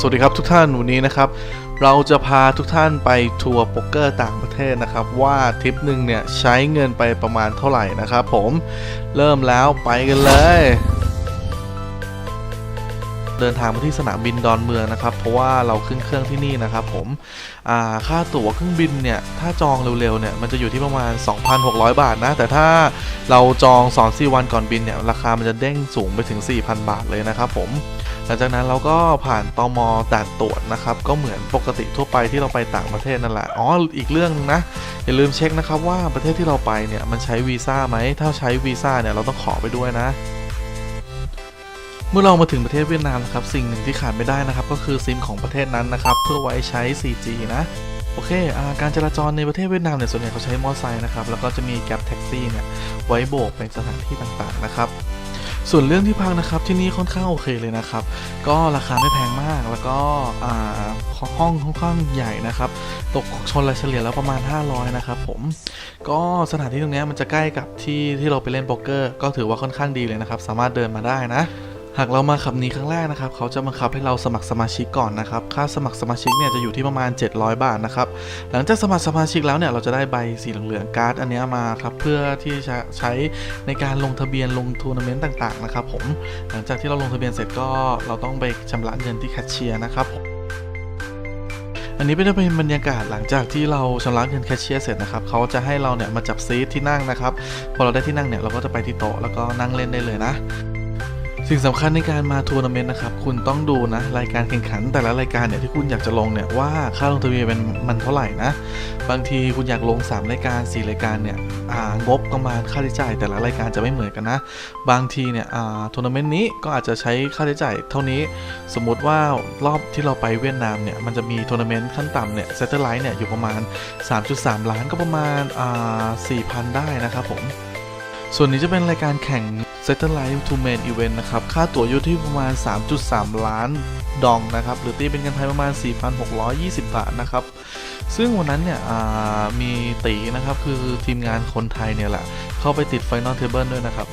สวัสดีครับทุกท่านวันนี้นะครับ เราจะพาทุกท่านไปทัวร์โป๊กเกอร์ต่างประเทศนะครับ ว่าทริปหนึ่งเนี่ยใช้เงินไปประมาณเท่าไหร่นะครับ ผมเริ่มแล้วไปกันเลย เดินทางมาที่สนามบินดอนเมืองนะครับ เพราะว่าเราขึ้นเครื่องที่นี่นะครับ ผมค่าตั๋วเครื่องบินเนี่ยถ้าจองเร็วๆเนี่ยมันจะอยู่ที่ประมาณ 2,600 บาทนะ แต่ถ้าเราจอง2 4วันก่อนบินเนี่ยราคามันจะเด้งสูงไปถึง 4,000 บาทเลยนะครับ ผม หลังจากนั้นเราก็ผ่านตมด่านตรวจนะครับ ก็เหมือนปกติทั่วไปที่เราไปต่างประเทศนั่นแหละ อ๋อ อีกเรื่องนึงนะ อย่าลืมเช็คนะครับว่าประเทศที่เราไปเนี่ยมันใช้วีซ่าไหม ถ้าใช้วีซ่าเนี่ยเราต้องขอไปด้วยนะ เมื่อเรามาถึงประเทศเวียดนามนะครับ สิ่งหนึ่งที่ขาดไม่ได้นะครับ ก็คือซิมของประเทศนั้นนะครับ เพื่อไว้ใช้ 4G นะโอเคอาการจราจรในประเทศเวียดนามเนี่ยส่วนใหญ่เขาใช้มอเตอร์ไซค์นะครับ แล้วก็จะมีแกร็บแท็กซี่เนี่ยไว้โบกในสถานที่ต่างๆนะครับ ส่วนเรื่องที่พักนะครับที่นี่ค่อนข้างโอเคเลยนะครับ ก็ราคาไม่แพงมากแล้วก็ห้องค่อนข้างใหญ่นะครับตกชนละเฉลี่ยแล้วประมาณ 500นะครับผมก็สถานที่ตรงนี้มันจะใกล้กับที่ที่เราไปเล่นโป๊กเกอร์ ก็ถือว่าค่อนข้างดีเลยนะครับ สามารถเดินมาได้นะ หากเรามาขับนี้ครั้งแรกนะครับเขาจะบังคับให้เราสมัครสมาชิกก่อนนะครับ ค่าสมัครสมาชิกเนี่ยจะอยู่ที่ประมาณ 700 บาทนะครับ หลังจากสมัครสมาชิกแล้วเนี่ยเราจะได้ใบสีเหลืองๆการ์ดอันเนี้ยมาครับเพื่อที่จะใช้ในการลงทะเบียนลงทัวร์นาเมนต์ต่างๆนะครับผมหลังจากที่เราลงทะเบียนเสร็จก็เราต้องไปชำระเงินที่แคชเชียร์นะครับผมอันนี้เป็นเป็นบรรยากาศหลังจากที่เราชำระเงินแคชเชียร์เสร็จนะครับเขาจะให้เราเนี่ยมาจับซีทที่นั่งนะครับ พอเราได้ที่นั่งเนี่ยเราก็จะไปที่โต๊ะแล้วก็นั่งเล่นได้เลยนะ สิ่งสำคัญในการมาทัวร์นาเมนต์นะครับ คุณต้องดูนะ รายการแข่งขันแต่ละรายการเนี่ยที่คุณอยากจะลงเนี่ยว่าค่าลงทะเบียนเป็นมันเท่าไหร่นะ บางทีคุณอยากลง 3 รายการ 4 รายการเนี่ยอ่างบประมาณค่าใช้จ่าย แต่ละรายการจะไม่เหมือนกันนะ บางทีเนี่ยอ่าทัวร์นาเมนต์นี้ก็อาจจะใช้ค่าใช้จ่ายเท่านี้ สมมุติว่ารอบที่เราไปเวียดนามเนี่ยมันจะมีทัวร์นาเมนต์ขั้นต่ำเนี่ยเซตเตอร์ไลท์เนี่ยอยู่ประมาณ 3.3 ล้านก็ประมาณอ่า4,000 ได้นะครับผมส่วนนี้จะเป็นรายการแข่ง Satellite to Main Event นะครับ ค่าตั๋วอยู่ที่ประมาณ 3.3 ล้านดองนะครับ หรือตีเป็นเงินไทยประมาณ 4,620 บาทนะครับ ซึ่งวันนั้นเนี่ยอ่ามีตีนะครับ คือทีมงานคนไทยเนี่ยแหละ เข้าไปติด Final Table ด้วยนะครับ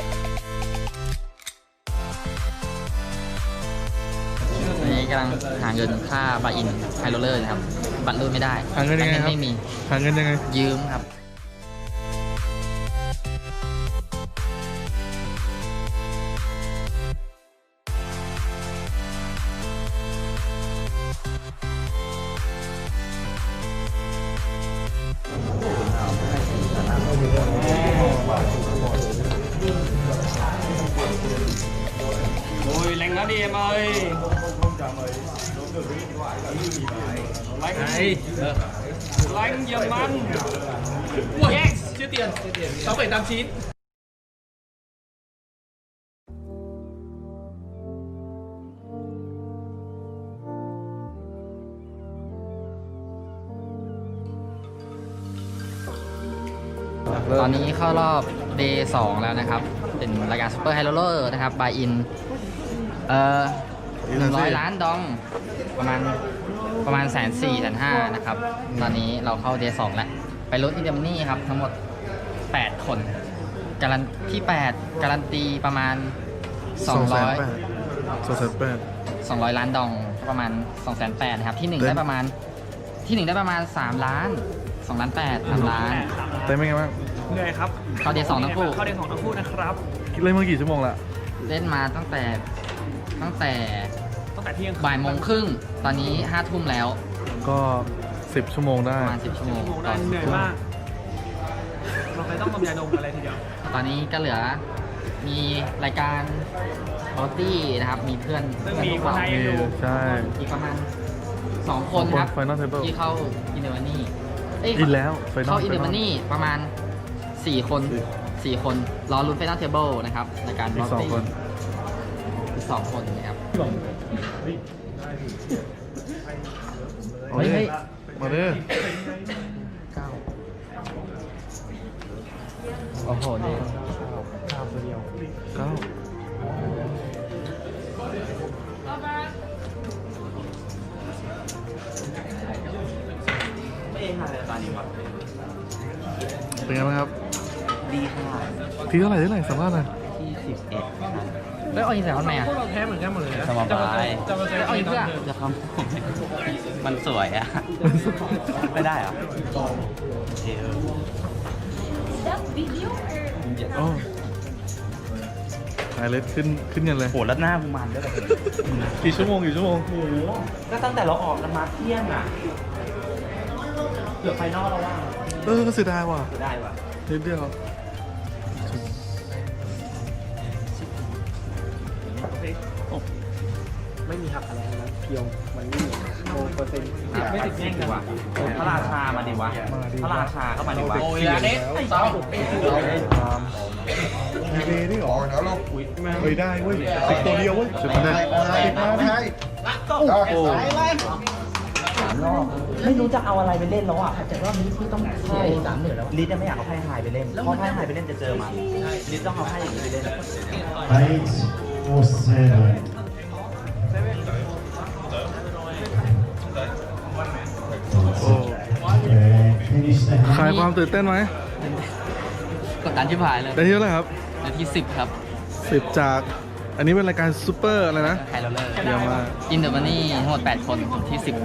อันนี้กำลังหาเงินค่าบาอินไฮโรลเลอร์นะครับ บัตรรูดไม่ได้หาเงินยังไงครับไม่มีหาเงินยังไงยืมครับ Ôi, lạnh quá đi em ơi Lạnh Đấy. Lạnh giùm anh Ui, Yes chưa tiền, 6789 ตอนนี้เข้ารอบ day 2 แล้วนะครับ เป็นรายการ Super High Roller นะครับบาอิน เอ่อหนึ่งร้อยล้านดองประมาณประมาณแสนสี่แสนห้านะครับ ตอนนี้เราเข้า day 2แล้ว ไปรถอินเดมนี่ครับ ทั้งหมด 8 คนการันที่ 8 การันตีประมาณ 200 2,800 200 ล้านดองประมาณ2 8 0 0 0นะครับที่1เต้นได้ประมาณที่1ได้ประมาณ 3 ล้าน2ล้าน8 3ล้าน เต้นเป็นไงบ้างเหนื่อยครับเข้าเดย์สองทั้งคู่ เข้าเดย์สองทั้งคู่นะครับคิดเล่นมากี่ชั่วโมงละ เล่นมาตั้งแต่ ตั้งแต่ตั้งแต่เที่ยงบ่ายโมงครึ่ง ตอนนี้ห้าทุ่มแล้วก็ 10 ชั่วโมงได้ประมาณ10ชั่วโมงชั่วโมงต่ได้อเหนื่อยมากเราไปต้องทำยาดมอะไรทีเดียวตอนนี้ก็เหลือมีรายการบอตตี้นะครับ มีเพื่อนซึ่งเพื่อนมีพวกคนเราไทยยังอยู่ใช่ อีกประมาณ2คนครับ Final Table ที่เข้าอินเดอร์นี่เอ้ยอินแล้ว Final เข้าอินเดอ Final ร์นี่ประมาณ 4 คน 4 คน รอลุ้นเฟนัลเทเบิลนะครับรายการอีกสอง Bounty คนอีก สองคนนะครับเอาดิเฮ้ยมาดิเก้าโอ้โหเนี่ยเก้าไม่เองค่ะตอนนี้วะเป็นไงบ้างครับ ดีค่ะที่เท่าไหร่ที่ไหนสัมภา ษณ์หน่อยที่21ครับ แล้วเอาอีแซลทำไมอะ พวกเราแพ้เหมือนกันหมดเลยนะสบายจะมาใช้เอาอีกเพื่อ จะคำผมมันสวยอะไม่ได้เหรอเออโอ้ไอเลสขึ้นขึ้นกันเลยโหแล้วหน้ากูมันด้วยแบบกี่ชั่วโมงกี่ชั่วโมงโอ้โหก็ตั้งแต่เราออกกันมาเที่ยงอะเกือบไฟนอลแล้วว่าเออเสียดายว่ะจะได้ว่ะนิดเดียว ไม่มีหักอะไรนะเพียวมันนี่โลเปอร์เซ็นต์ไม่ติดแย่งกันว่ะพระราชามาดิวะพระราชาก็มาดิวะโอ้ยอันนี้เศร้ามีเบนี่หรอแล้วเราเฮ้ยได้เว้ยสิบตัวเดียวเว้ยสิบมาได้สิบมาได้โอ้โหไม่รู้จะเอาอะไรไปเล่นแล้วอะแต่รอบนี้พี่ต้องใช่สามหมื่นแล้วลิศจะไม่อยากเอาไพ่ไฮไปเล่นเพราะไพ่ไฮไปเล่นจะเจอมันลิศต้องเอาไพ่อย่างนี้ไปเล่น eight or seven Okay, finish the คลายความตื่นเต้นไหมกดดันชิบหายเลยได้ที่เท่าไหร่ครับนาทีสิบครับสิบจาก อันนี้เป็นรายการซูเปอร์อะไรนะไฮโรเลอร์เยี่ยมมากอินเดอร์มันนี่ทั้งหมด 8 คนที่ 10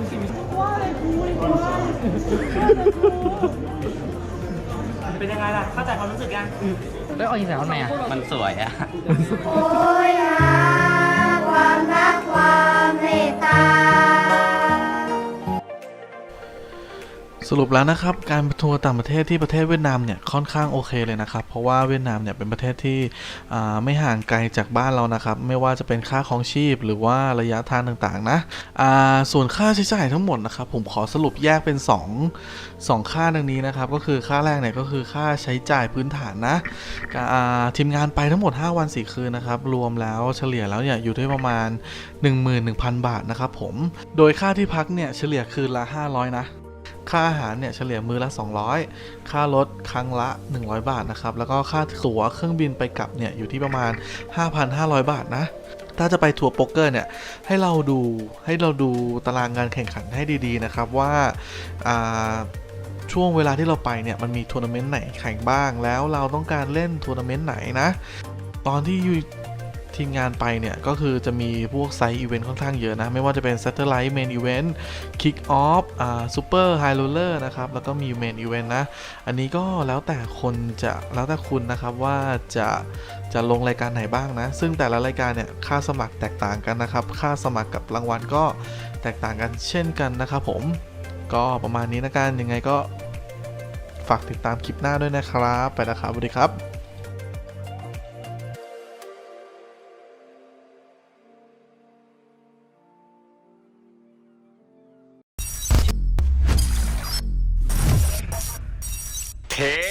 เป็นยังไงล่ะ เข้าใจความรู้สึกยัง แล้วเอาอีแซลทำไมอะมันสวยอะโอยหาความรักความเมตตา สรุปแล้วนะครับการทัวร์ต่างประเทศที่ประเทศเวียดนามเนี่ยค่อนข้างโอเคเลยนะครับ เพราะว่าเวียดนามเนี่ยเป็นประเทศที่ไม่ห่างไกลจากบ้านเรานะครับ ไม่ว่าจะเป็นค่าของชีพหรือว่าระยะทางต่างๆนะส่วนค่าใช้จ่ายทั้งหมดนะครับผมขอสรุปแยกเป็น 2 2 ค่าดังนี้นะครับ ก็คือค่าแรกเนี่ยก็คือค่าใช้จ่ายพื้นฐานนะทีมงานไปทั้งหมด 5 วัน 4 คืนนะครับ รวมแล้วเฉลี่ยแล้วเนี่ยอยู่ที่ประมาณ 11,000 บาทนะครับผมโดยค่าที่พักเนี่ยเฉลี่ยคืนละ 500 นะ ค่าอาหารเนี่ยเฉลี่ยมือละ 200 ค่ารถครั้งละ 100 บาทนะครับ แล้วก็ค่าตั๋วเครื่องบินไปกลับเนี่ยอยู่ที่ประมาณ 5,500 บาทนะถ้าจะไปทัวร์โป๊กเกอร์เนี่ยให้เราดูให้เราดูตารางการแข่งขันให้ดีๆนะครับว่าอ่าช่วงเวลาที่เราไปเนี่ยมันมีทัวร์นาเมนต์ไหนแข่งบ้าง แล้วเราต้องการเล่นทัวร์นาเมนต์ไหนนะ ตอนที่อยู่ ทีมงานไปเนี่ย ก็คือจะมีพวกไซต์อีเวนต์ค่อนข้างเยอะนะ ไม่ว่าจะเป็น Satellite Main Event Kick Off อ่า Super High Roller นะครับ แล้วก็มี Main Event นะ อันนี้ก็แล้วแต่คนจะแล้วแต่คุณนะครับว่าจะจะลงรายการไหนบ้างนะ ซึ่งแต่ละรายการเนี่ย ค่าสมัครแตกต่างกันนะครับ ค่าสมัครกับรางวัลก็แตกต่างกันเช่นกันนะครับผม ก็ประมาณนี้นะกันยังไงก็ฝากติดตามคลิปหน้าด้วยนะครับ ไปนะครับสวัสดีครับ เท